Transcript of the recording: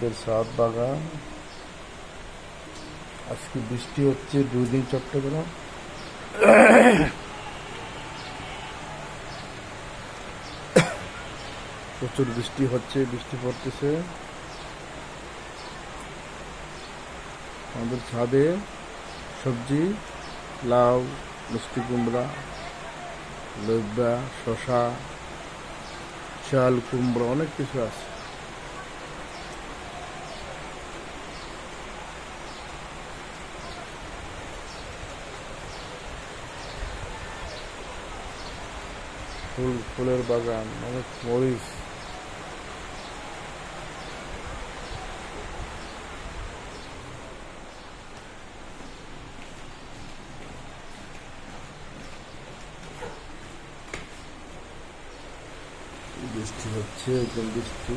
আমাদের সাত বাগান। আজকে বৃষ্টি হচ্ছে দুই দিন চট্টগ্রাম। প্রচুর বৃষ্টি হচ্ছে, বৃষ্টি পড়তেছে। আমাদের ছাদে সবজি, লাউ, মিষ্টি কুমড়া লব্যা শশা চাল, কুমড়া, অনেক কিছু আছে। ফুল ফুলের বাগান অনেক মরিচ। বৃষ্টি হচ্ছে একদম বৃষ্টি।